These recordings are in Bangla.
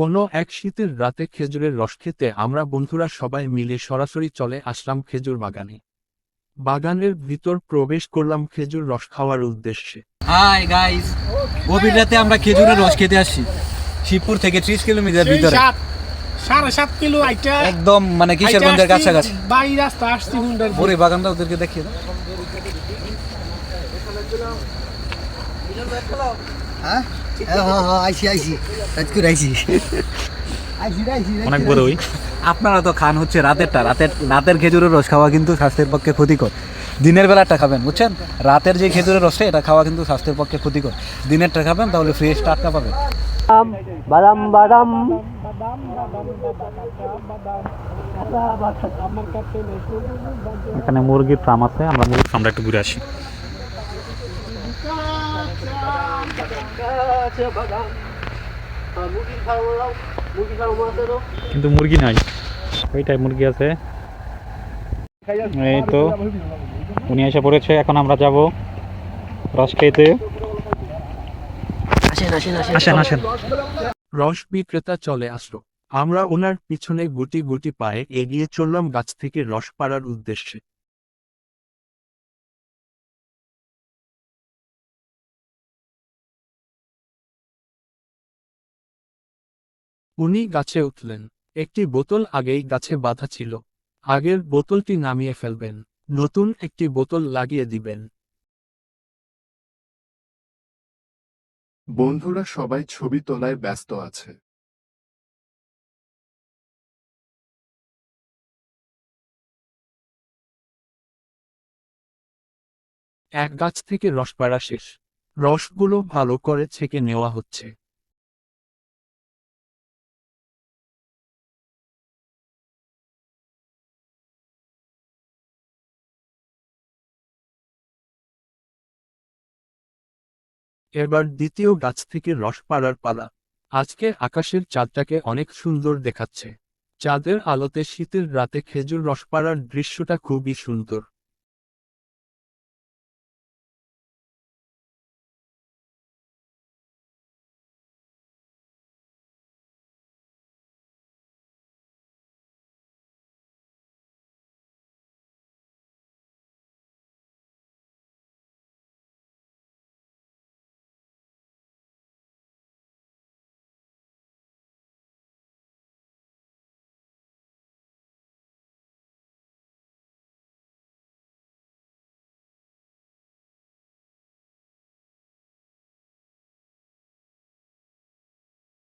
কোনো এক শীতের রাতে খেজুরের রস খেতে আমরা বন্ধুরা সবাই মিলে সরাসরি চলে আসলাম খেজুর বাগানে। বাগানের ভিতর প্রবেশ করলাম খেজুর রস খাওয়ার উদ্দেশ্যে। হাই গাইস গভীর রাতে আমরা খেজুরের রস খেতে আসছি। শিবপুর থেকে ত্রিশ কিলোমিটার ভিতরে। সাড়ে সাত কিলো আইটা একদম মানে কিশোরগঞ্জের কাছাকাছি? বাড়ি রাস্তা আসছি হুন্ডার ওরে বাগানটা ওদেরকে দেখিয়ে দাও। হ্যাঁ? হ্যাঁ হ্যাঁ আইসি আইসি রাজকুর আইসি আইসি আইসি অনেক বড় ওই। আপনারা তো খান হচ্ছে রাতেরটা। রাতের রাতের খেজুরের রস খাওয়া কিন্তু স্বাস্থ্যের পক্ষে ক্ষতিকর। দিনের বেলাটা খাবেন বুঝছেন? রাতের যে খেজুরের রসটা এটা খাওয়া কিন্তু স্বাস্থ্যের পক্ষে ক্ষতিকর। দিনেরটা খাবেন তাহলে ফ্রেশ টাটকা পাবেন। বাদাম বাদাম। এখানে মুরগির ফার্ম আছে আমরা মুরগির ফার্মটা একটু ঘুরে আসি। কিন্তু মুরগি নাই। ওইটাই মুরগি আছে। এই তো উনি এসে পড়েছে এখন আমরা যাব রস খেতে আসেন আসেন। রস বিক্রেতা চলে আসলো। আমরা ওনার পিছনে গুটি গুটি পায়ে এগিয়ে চললাম গাছ থেকে রস পাড়ার উদ্দেশ্যে। উনি গাছে উঠলেন। একটি বোতল আগেই গাছে বাঁধা ছিল। আগের বোতলটি নামিয়ে ফেলবেন। নতুন একটি বোতল লাগিয়ে দিবেন। বন্ধুরা সবাই ছবি তোলায় ব্যস্ত আছে। এক গাছ থেকে রস পাড়া শেষ। রসগুলো ভালো করে ছেঁকে নেওয়া হচ্ছে। এবার দ্বিতীয় গাছ থেকে রস পাড়ার পালা। আজকে আকাশের চাঁদটাকে অনেক সুন্দর দেখাচ্ছে। চাঁদের আলোতে শীতের রাতে খেজুর রস পাড়ার দৃশ্যটা খুবই সুন্দর।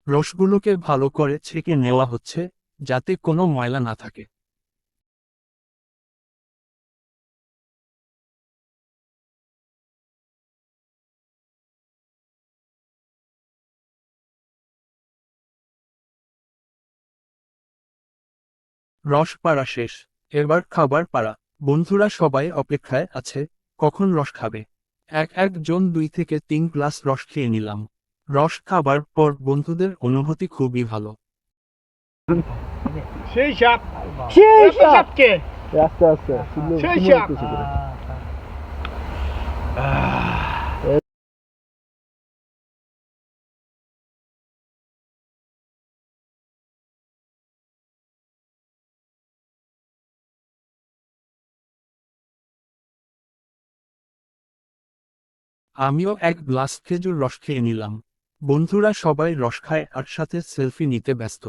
রসগুলোকে ভালো করে ছেঁকে নেওয়া হচ্ছে, যাতে কোনো ময়লা না থাকে। রস পাড়া শেষ। এবার খাবার পাড়া। বন্ধুরা সবাই অপেক্ষায় আছে, কখন রস খাবে? এক একজন দুই থেকে তিন গ্লাস রস খেয়ে নিলাম। রস খাবার পর বন্ধুদের অনুভূতি খুবই ভালো। সেই সাত সেই এত সাত কে আস্তে আস্তে সেই সাত আমিও এক গ্লাস খেজুর রস খেয়ে নিলাম। বন্ধুরা সবাই রস খায় আর সাথে সেলফি নিতে ব্যস্ত।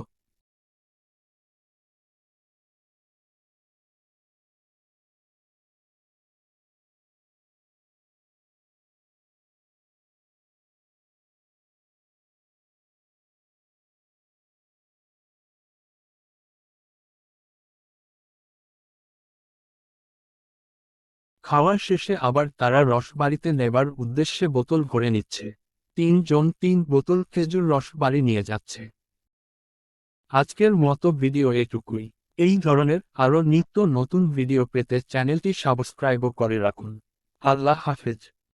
খাওয়ার শেষে আবার তারা রস বাড়িতে নেবার উদ্দেশ্যে বোতল ভরে নিচ্ছে। তিনজন তিন বোতল খেজুর রস বাড়ি নিয়ে যাচ্ছে। আজকের মতো ভিডিও এটুকুই। এই ধরনের আরও নিত্য নতুন ভিডিও পেতে চ্যানেলটি সাবস্ক্রাইবও করে রাখুন। আল্লাহ হাফেজ।